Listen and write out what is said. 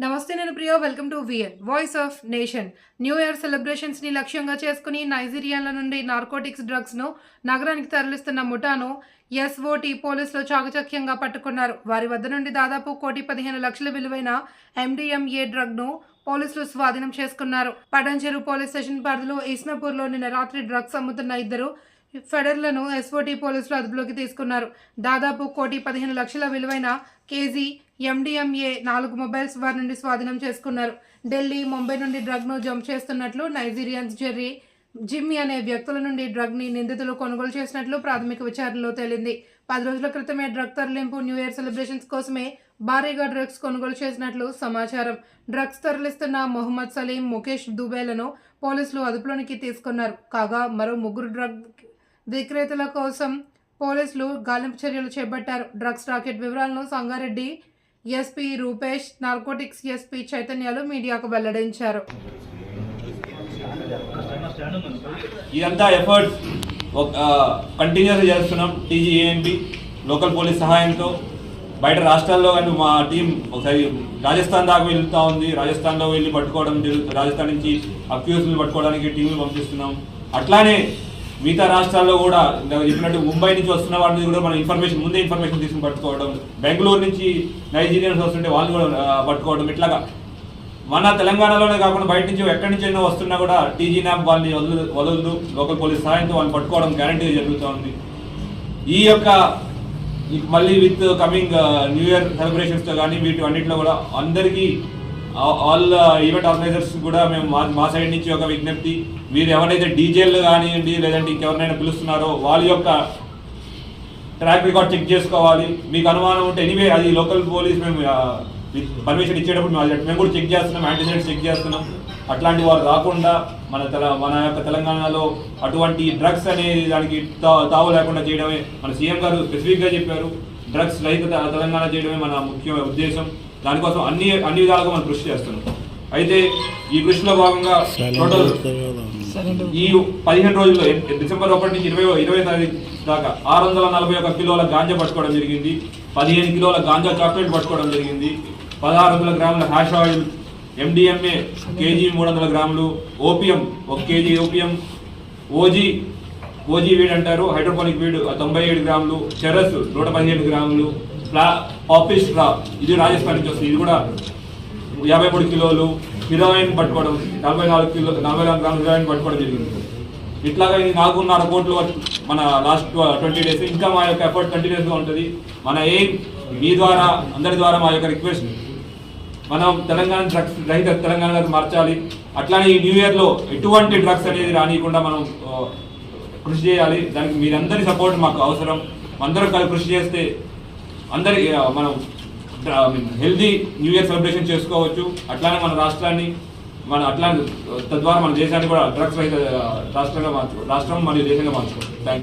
నమస్తే నేను Priya welcome to VN voice of nation new year సెలబ్రేషన్స్ని లక్ష్యంగా చేసుకుని నైజీరియాల నుండి నార్కోటిక్స్ డ్రగ్స్ను నగరానికి తరలిస్తున్న ముఠాను ఎస్ఓటీ పోలీసులు చాకచక్యంగా పట్టుకున్నారు. వారి వద్ద నుండి దాదాపు కోటి పదిహేను లక్షల విలువైన ఎండిఎంఏ డ్రగ్ను పోలీసులు స్వాధీనం చేసుకున్నారు. పటంచెరు పోలీస్ స్టేషన్ పరిధిలో ఇస్నాపూర్లో నిన్న రాత్రి డ్రగ్స్ అమ్ముతున్న ఇద్దరు ఫెడర్లను ఎస్ఓటీ పోలీసులు అదుపులోకి తీసుకున్నారు. దాదాపు కోటి పదిహేను లక్షల విలువైన కేజీ ఎండిఎంఏ నాలుగు మొబైల్స్ వారి నుండి స్వాధీనం చేసుకున్నారు. ఢిల్లీ ముంబై నుండి డ్రగ్ను జంప్ చేస్తున్నట్లు నైజీరియన్స్ జెర్రీ జిమ్మి అనే వ్యక్తుల నుండి డ్రగ్ని నిందితులు కొనుగోలు చేసినట్లు ప్రాథమిక విచారణలో తేలింది. పది రోజుల క్రితమే డ్రగ్ తరలింపు న్యూ ఇయర్ సెలబ్రేషన్స్ కోసమే భారీగా డ్రగ్స్ కొనుగోలు చేసినట్లు సమాచారం. డ్రగ్స్ తరలిస్తున్న మొహమ్మద్ సలీం ముఖేష్ దుబేలను పోలీసులు అదుపులోనికి తీసుకున్నారు. కాగా మరో ముగ్గురు డ్రగ్ విక్రేతల కోసం పోలీసులు గాలింపు చర్యలు చేపట్టారు. డ్రగ్స్ రాకెట్ వివరాలను Sangareddy SP Rupesh narcotics SP చైతన్యాలు మీడియాకు వెల్లడించారు. ఇదంతా ఎఫర్ట్స్ కంటిన్యూస్ చేస్తున్నాం. టీజీఏఎన్పి లోకల్ పోలీస్ సహాయంతో. బయట రాష్ట్రాల్లో కానీ మా టీం ఒకసారి రాజస్థాన్ దాకా వెళ్తూ ఉంది. రాజస్థాన్లో వెళ్ళి పట్టుకోవడం జరుగుతుంది రాజస్థాన్ నుంచి అక్యూస్ని పట్టుకోవడానికి టీంలు పంపిస్తున్నాం. అట్లానే మిగతా రాష్ట్రాల్లో కూడా చెప్పినట్టు ముంబై నుంచి వస్తున్న వాటిని కూడా మనం ఇన్ఫర్మేషన్ ముందే ఇన్ఫర్మేషన్ తీసుకుని పట్టుకోవడం బెంగళూరు నుంచి నైజీరియన్స్ వస్తుంటే వాళ్ళు కూడా పట్టుకోవడం ఇట్లాగా. మన తెలంగాణలోనే కాకుండా బయట నుంచి ఎక్కడి నుంచి అయినా వస్తున్నా కూడా టీజీ న్యాప్ వాళ్ళని వదలదు వదలదు లోకల్ పోలీస్ సహాయంతో వాళ్ళని పట్టుకోవడం గ్యారంటీగా జరుగుతూ ఉంది. ఈ యొక్క మళ్ళీ విత్ కమింగ్ న్యూ ఇయర్ సెలబ్రేషన్స్తో కానీ వీటి అన్నింటిలో కూడా అందరికీ ఆల్ ఈవెంట్ ఆర్గనైజర్స్ కూడా మేము మా మా సైడ్ నుంచి ఒక విజ్ఞప్తి. మీరు ఎవరైతే డీజేలు కానివ్వండి లేదంటే ఇంకెవరినైనా పిలుస్తున్నారో వాళ్ళ యొక్క ట్రాక్ రికార్డ్ చెక్ చేసుకోవాలి. మీకు అనుమానం ఉంటే ఎనీవే అది లోకల్ పోలీస్ మేము పర్మిషన్ ఇచ్చేటప్పుడు మేము మేము కూడా చెక్ చేస్తున్నాం యాంటీసైడ్స్ చెక్ చేస్తున్నాం. అట్లాంటి వారు రాకుండా మన తెల మన యొక్క తెలంగాణలో అటువంటి డ్రగ్స్ అనేది దానికి తా- తావు లేకుండా చేయడమే మన సీఎం గారు స్పెసిఫిక్గా చెప్పారు. డ్రగ్స్ రహిత తెలంగాణ చేయడమే మన ముఖ్య ఉద్దేశం. దానికోసం అన్ని అన్ని విధాలుగా మనం కృషి చేస్తున్నాం. అయితే ఈ కృషిలో భాగంగా టోటల్ ఈ పదిహేను రోజుల్లో డిసెంబర్ ఒకటి నుంచి ఇరవై ఇరవై తారీఖు దాకా ఆరు వందల నలభై ఒక కిలోల గాంజా పట్టుకోవడం జరిగింది. పదిహేను కిలోల గాంజా చాక్లెట్ పట్టుకోవడం జరిగింది. పదహారు వందల గ్రాముల హ్యాష్ ఆయిల్ ఎండిఎంఏ కేజీ మూడు వందల గ్రాములు ఓపియం ఒక KG opium OG OG weed అంటారు హైడ్రోపోనిక్ వీడ్ తొంభై ఏడు గ్రాములు చెరస్ నూట పదిహేడు గ్రాములు ప్లా పాపిల్ రా ఇది రాజస్థాన్ నుంచి వస్తుంది ఇది కూడా యాభై మూడు కిలోలు హీరోయిన్ పట్టుకోవడం నలభై నాలుగు కిలో నలభై నాలుగు గ్రాములు హీరోయిన్ పట్టుకోవడం జరిగింది. ఇట్లాగా ఇది నాలుగున్నర కోట్లు మన లాస్ట్ ట్వంటీ డేస్ ఇంకా మా యొక్క ఎఫర్ట్ కంటిన్యూస్గా ఉంటుంది. మన ఎయిమ్ మీ ద్వారా అందరి ద్వారా మా యొక్క రిక్వెస్ట్ మనం తెలంగాణ డ్రగ్స్ రహిత తెలంగాణలోకి మార్చాలి. అట్లానే ఈ న్యూ ఇయర్లో ఎటువంటి డ్రగ్స్ అనేది రానియకుండా మనం కృషి చేయాలి. దానికి మీరందరి సపోర్ట్ మాకు అవసరం. అందరం కలిసి కృషి చేస్తే అందరి మనం హెల్దీ న్యూ ఇయర్ సెలబ్రేషన్ చేసుకోవచ్చు. అట్లానే మన రాష్ట్రాన్ని మన అట్లా తద్వారా మన దేశాన్ని కూడా డ్రగ్స్ రహిత రాష్ట్రంగా మార్చుకో రాష్ట్రం మరియు దేశంగా మార్చుకోవచ్చు. థ్యాంక్